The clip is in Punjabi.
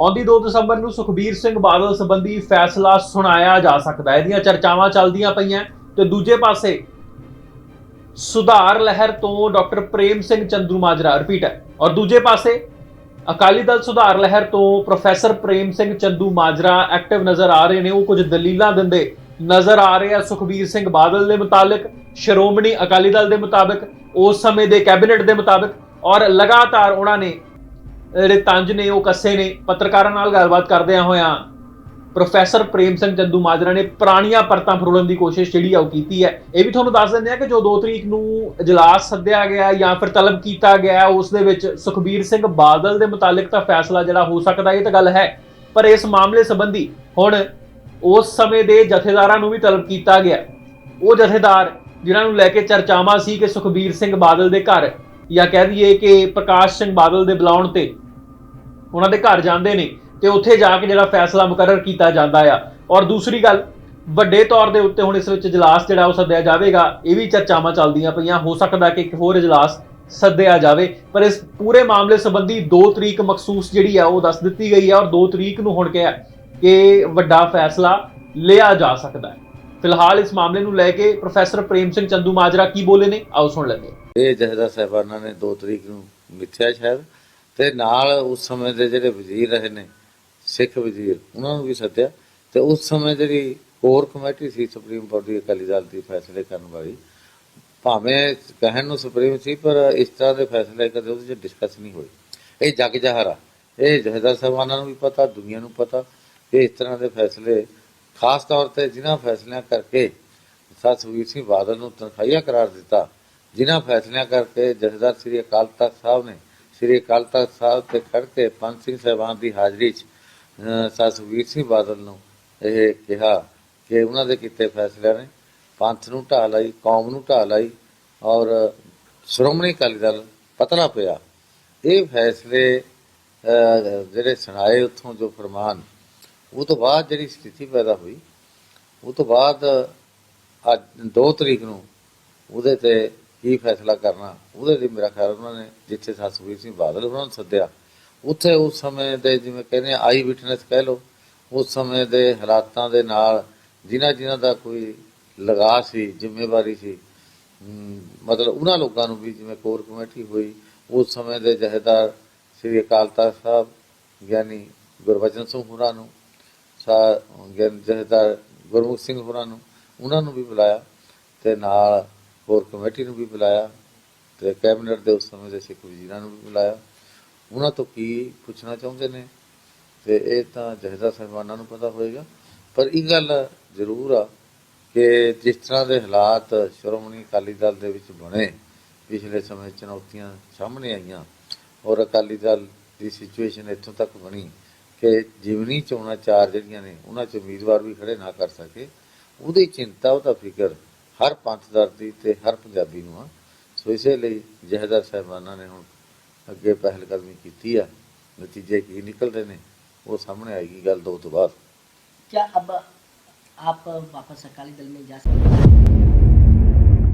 ਆਉਂਦੀ 2 ਦਸੰਬਰ ਨੂੰ ਸੁਖਬੀਰ ਸਿੰਘ ਬਾਦਲ ਸੰਬੰਧੀ ਫੈਸਲਾ ਸੁਣਾਇਆ ਜਾ ਸਕਦਾ ਹੈ। ਇਹਦੀਆਂ ਚਰਚਾਵਾਂ ਚੱਲਦੀਆਂ ਪਈਆਂ ਤੇ ਦੂਜੇ ਪਾਸੇ ਸੁਧਾਰ ਲਹਿਰ ਤੋਂ ਡਾਕਟਰ ਪ੍ਰੇਮ ਸਿੰਘ ਚੰਦੂ ਮਾਜਰਾ ਰਿਪੀਟ ਹੈ। ਔਰ ਦੂਜੇ ਪਾਸੇ ਅਕਾਲੀ ਦਲ ਸੁਧਾਰ ਲਹਿਰ ਤੋਂ ਪ੍ਰੋਫੈਸਰ ਪ੍ਰੇਮ ਸਿੰਘ ਚੰਦੂ ਮਾਜਰਾ ਐਕਟਿਵ ਨਜ਼ਰ ਆ ਰਹੇ ਨੇ। ਉਹ ਕੁਝ ਦਲੀਲਾਂ ਦਿੰਦੇ ਨਜ਼ਰ ਆ ਰਹੇ ਆ ਸੁਖਬੀਰ ਸਿੰਘ ਬਾਦਲ ਦੇ ਮੁਤਾਲਕ, ਸ਼੍ਰੋਮਣੀ ਅਕਾਲੀ ਦਲ ਦੇ ਮੁਤਾਬਕ, ਉਸ ਸਮੇਂ ਦੇ ਕੈਬਨਿਟ ਦੇ ਮੁਤਾਬਕ ਔਰ ਲਗਾਤਾਰ ਉਹਨਾਂ ਨੇ ਜਿਹੜੇ ਤੰਜ ਨੇ, ਉਹ ਕੱਸੇ ਨੇ। ਪੱਤਰਕਾਰਾਂ ਨਾਲ ਗੱਲਬਾਤ ਕਰਦਿਆਂ ਹੋਇਆਂ ਪ੍ਰੋਫੈਸਰ ਪ੍ਰੇਮ ਸਿੰਘ ਚੰਦੂ ਮਾਜਰਾ ਨੇ ਪੁਰਾਣੀਆਂ ਪਰਤਾਂ ਫਰੋਲਣ ਦੀ ਕੋਸ਼ਿਸ਼ ਜਿਹੜੀ ਆ ਉਹ ਕੀਤੀ ਹੈ। ਇਹ ਵੀ ਤੁਹਾਨੂੰ ਦੱਸ ਦਿੰਦੇ ਆ ਕਿ ਜੋ 2 ਤਰੀਕ ਨੂੰ ਇਜਲਾਸ ਸੱਦਿਆ ਗਿਆ ਜਾਂ ਫਿਰ ਤਲਬ ਕੀਤਾ ਗਿਆ, ਉਸ ਦੇ ਵਿੱਚ ਸੁਖਬੀਰ ਸਿੰਘ ਬਾਦਲ ਦੇ ਮੁਤਾਲਿਕ ਤਾਂ ਫੈਸਲਾ ਜਿਹੜਾ ਹੋ ਸਕਦਾ, ਇਹ ਤਾਂ ਗੱਲ ਹੈ। ਪਰ ਇਸ ਮਾਮਲੇ ਸੰਬੰਧੀ ਹੁਣ ਉਸ ਸਮੇਂ ਦੇ ਜਥੇਦਾਰਾਂ ਨੂੰ ਵੀ ਤਲਬ ਕੀਤਾ ਗਿਆ। ਉਹ ਜਥੇਦਾਰ ਜਿਨ੍ਹਾਂ ਨੂੰ ਲੈ ਕੇ ਚਰਚਾਵਾਂ ਸੀ ਕਿ ਸੁਖਬੀਰ ਸਿੰਘ ਬਾਦਲ ਦੇ ਘਰ ਜਾਂ ਕਹਿ ਦਈਏ ਕਿ ਪ੍ਰਕਾਸ਼ ਸਿੰਘ ਬਾਦਲ ਦੇ ਬੁਲਾਉਣ ਤੇ ਉਹਨਾਂ ਦੇ ਘਰ ਜਾਂਦੇ ਨੇ ਤੇ ਉੱਥੇ ਜਾ ਕੇ ਜਿਹੜਾ ਫੈਸਲਾ ਮੁਕਰਰ ਕੀਤਾ ਜਾਂਦਾ ਆ। ਔਰ ਦੂਸਰੀ ਗੱਲ, ਵੱਡੇ ਤੌਰ ਦੇ ਉੱਤੇ ਹੁਣ ਇਸ ਵਿੱਚ ਇਜਲਾਸ ਜਿਹੜਾ ਉਹ ਸੱਦਿਆ ਜਾਵੇਗਾ, ਇਹ ਵੀ ਚਰਚਾਵਾਂ ਚੱਲਦੀਆਂ ਪਈਆਂ, ਹੋ ਸਕਦਾ ਕਿ ਇੱਕ ਹੋਰ ਇਜਲਾਸ ਸੱਦਿਆ ਜਾਵੇ। ਪਰ ਇਸ ਪੂਰੇ ਮਾਮਲੇ ਸੰਬੰਧੀ 2 ਤਰੀਕ ਮਖਸੂਸ ਜਿਹੜੀ ਆ ਉਹ ਦੱਸ ਦਿੱਤੀ ਗਈ ਹੈ ਔਰ 2 ਤਰੀਕ ਨੂੰ ਹੁਣ ਕਿਹਾ ਕਿ ਵੱਡਾ ਫੈਸਲਾ ਲਿਆ ਜਾ ਸਕਦਾ ਹੈ। ਫਿਲਹਾਲ ਇਸ ਮਾਮਲੇ ਨੂੰ ਲੈ ਕੇ ਪ੍ਰੋਫੈਸਰ ਪ੍ਰੇਮ ਸਿੰਘ ਚੰਦੂ ਮਾਜਰਾ ਕੀ ਬੋਲੇ ਨੇ? ਆਓ ਸੁਣ ਲੈਂਦੇ ਹਾਂ। ਇਹ ਜਹਦਾ ਸਾਹਿਬਾਨਾਂ ਨੇ 2 ਤਰੀਕ ਨੂੰ ਮਿੱਥਿਆ ਸ਼ਾਇਦ। ਤੇ ਨਾਲ ਉਸ ਸਮੇਂ ਦੇ ਜਿਹੜੇ ਵਜ਼ੀਰ ਰਹੇ ਨੇ, ਸਿੱਖ ਵਜ਼ੀਰ, ਉਹਨਾਂ ਨੂੰ ਵੀ ਸੱਦਿਆ। ਤੇ ਉਸ ਸਮੇਂ ਜਿਹੜੀ ਕੋਰ ਕਮੇਟੀ ਸੀ ਸੁਪਰੀਮ ਕੋਰਟ ਦੀ, ਅਕਾਲੀ ਦਲ ਦੀ ਫੈਸਲੇ ਕਰਨ ਵਾਲੀ, ਭਾਵੇਂ ਕਹਿਣ ਨੂੰ ਸੁਪਰੀਮ ਸੀ, ਪਰ ਇਸ ਤਰ੍ਹਾਂ ਦੇ ਫੈਸਲੇ ਕਦੇ ਉਹਦੇ ਚ ਡਿਸਕਸ ਨਹੀਂ ਹੋਏ। ਇਹ ਜਗ ਜਹਰਾ, ਇਹ ਜਹਦਾ ਸਾਹਿਬਾਨਾਂ ਨੂੰ ਵੀ ਪਤਾ, ਦੁਨੀਆ ਨੂੰ ਪਤਾ ਕਿ ਇਸ ਤਰ੍ਹਾਂ ਦੇ ਫੈਸਲੇ, ਖਾਸ ਤੌਰ ਤੇ ਜਿਨ੍ਹਾਂ ਫੈਸਲਿਆਂ ਕਰਕੇ ਸਰ ਸੁਖਬੀਰ ਸਿੰਘ ਬਾਦਲ ਨੂੰ ਤਨਖਾਹੀਆ ਕਰਾਰ ਦਿੱਤਾ, ਜਿਨ੍ਹਾਂ ਫੈਸਲਿਆਂ ਕਰਕੇ ਜਥੇਦਾਰ ਸ੍ਰੀ ਅਕਾਲ ਤਖਤ ਸਾਹਿਬ ਨੇ ਸ੍ਰੀ ਅਕਾਲ ਤਖਤ ਸਾਹਿਬ ਤੇ ਖੜ ਕੇ ਪੰਜ ਸਿੰਘ ਸਾਹਿਬਾਨ ਦੀ ਹਾਜ਼ਰੀ 'ਚ, ਅਹ ਸਰ ਸੁਖਬੀਰ ਸਿੰਘ ਬਾਦਲ ਨੂੰ ਇਹ ਕਿਹਾ ਕਿ ਉਹਨਾਂ ਦੇ ਕੀਤੇ ਫੈਸਲਿਆਂ ਨੇ। ਪੰਥ ਨੂੰ ਢਾਹ ਲਈ, ਕੌਮ ਨੂੰ ਢਾਹ ਲਈ ਔਰ ਸ਼੍ਰੋਮਣੀ ਅਕਾਲੀ ਦਲ ਪਤਲਾ ਪਿਆ। ਇਹ ਫੈਸਲੇ ਜਿਹੜੇ ਸੁਣਾਏ ਉੱਥੋਂ ਜੋ ਫਰਮਾਨ, ਉਹ ਤੋਂ ਬਾਅਦ ਜਿਹੜੀ ਸਥਿਤੀ ਪੈਦਾ ਹੋਈ, ਉਹ ਤੋਂ ਬਾਅਦ ਅੱਜ 2 ਤਰੀਕ ਨੂੰ ਉਹਦੇ ਤੇ ਕੀ ਫੈਸਲਾ ਕਰਨਾ? ਉਹਦੇ ਲਈ ਮੇਰਾ ਖਿਆਲ ਉਹਨਾਂ ਨੇ ਜਿੱਥੇ ਸਤਸਵੀਰ ਸਿੰਘ ਬਾਦਲ ਉਹਨਾਂ ਨੂੰ ਸੱਦਿਆ, ਉੱਥੇ ਉਸ ਸਮੇਂ ਦੇ ਜਿਵੇਂ ਕਹਿੰਦੇ ਆਈ ਵਿਟਨੈਸ ਕਹਿ ਲਓ, ਉਸ ਸਮੇਂ ਦੇ ਹਾਲਾਤਾਂ ਦੇ ਨਾਲ ਜਿਨ੍ਹਾਂ ਜਿਨ੍ਹਾਂ ਦਾ ਕੋਈ ਲਗਾ ਸੀ, ਜ਼ਿੰਮੇਵਾਰੀ ਸੀ ਮਤਲਬ ਉਹਨਾਂ ਲੋਕਾਂ ਨੂੰ ਵੀ ਜਿਵੇਂ ਕੋਰ ਕਮੇਟੀ ਹੋਈ, ਉਸ ਸਮੇਂ ਦੇ ਜਹੇਦਾਰ ਸ੍ਰੀ ਅਕਾਲ ਤਖਤ ਸਾਹਿਬ, ਗਿਆਨੀ ਗੁਰਬਚਨ ਸਿੰਘ ਹੋਰਾਂ ਨੂੰ, ਸਾ, ਗਿਆਨੀ ਜਹੇਦਾਰ ਗੁਰਮੁਖ ਸਿੰਘ ਹੋਰਾਂ ਨੂੰ, ਉਹਨਾਂ ਨੂੰ ਵੀ ਬੁਲਾਇਆ ਤੇ ਨਾਲ ਹੋਰ ਕਮੇਟੀ ਨੂੰ ਵੀ ਬੁਲਾਇਆ ਤੇ ਕੈਬਨਿਟ ਦੇ ਉਸ ਸਮੇਂ ਦੇ ਸਿੱਖ ਵਜ਼ੀਰਾਂ ਨੂੰ ਵੀ ਬੁਲਾਇਆ। ਉਹਨਾਂ ਤੋਂ ਕੀ ਪੁੱਛਣਾ ਚਾਹੁੰਦੇ ਨੇ? ਤੇ ਇਹ ਤਾਂ ਜਹੇਦਾਰ ਸਾਹਿਬਾਨਾਂ ਨੂੰ ਪਤਾ ਹੋਏਗਾ। ਪਰ ਇਹ ਗੱਲ ਜ਼ਰੂਰ ਆ ਕਿ ਜਿਸ ਤਰ੍ਹਾਂ ਦੇ ਹਾਲਾਤ ਸ਼੍ਰੋਮਣੀ ਅਕਾਲੀ ਦਲ ਦੇ ਵਿੱਚ ਬਣੇ, ਪਿਛਲੇ ਸਮੇਂ ਚੁਣੌਤੀਆਂ ਸਾਹਮਣੇ ਆਈਆਂ ਔਰ ਅਕਾਲੀ ਦਲ ਦੀ ਸਿਚੁਏਸ਼ਨ ਇੱਥੋਂ ਤੱਕ ਬਣੀ ਕਿ ਜਿਵਨੀ ਚੋਣਾਂ ਚਾਰ ਜਿਹੜੀਆਂ ਨੇ, ਉਹਨਾਂ 'ਚ ਉਮੀਦਵਾਰ ਵੀ ਖੜੇ ਨਾ ਕਰ ਸਕੇ। ਉਹਦੀ ਚਿੰਤਾ, ਉਹਦਾ ਫਿਕਰ ਹਰ ਪੰਥਦਰ ਦੀ ਤੇ ਹਰ ਪੰਜਾਬੀ ਨੂੰ ਆ ਸੋ ਇਸੇ ਲਈ ਜਹੇਦਾਰ ਸਾਹਿਬਾਨਾਂ ਨੇ ਹੁਣ ਅੱਗੇ ਪਹਿਲ ਕਦਮੀ ਕੀਤੀ ਆ ਨਤੀਜੇ ਕੀ ਨਿਕਲਦੇ ਨੇ ਉਹ ਸਾਹਮਣੇ ਆਏਗੀ ਗੱਲ ਦੋ ਤੋਂ ਬਾਅਦ क्या अब आप वापस अकाली दल में जा सकते हैं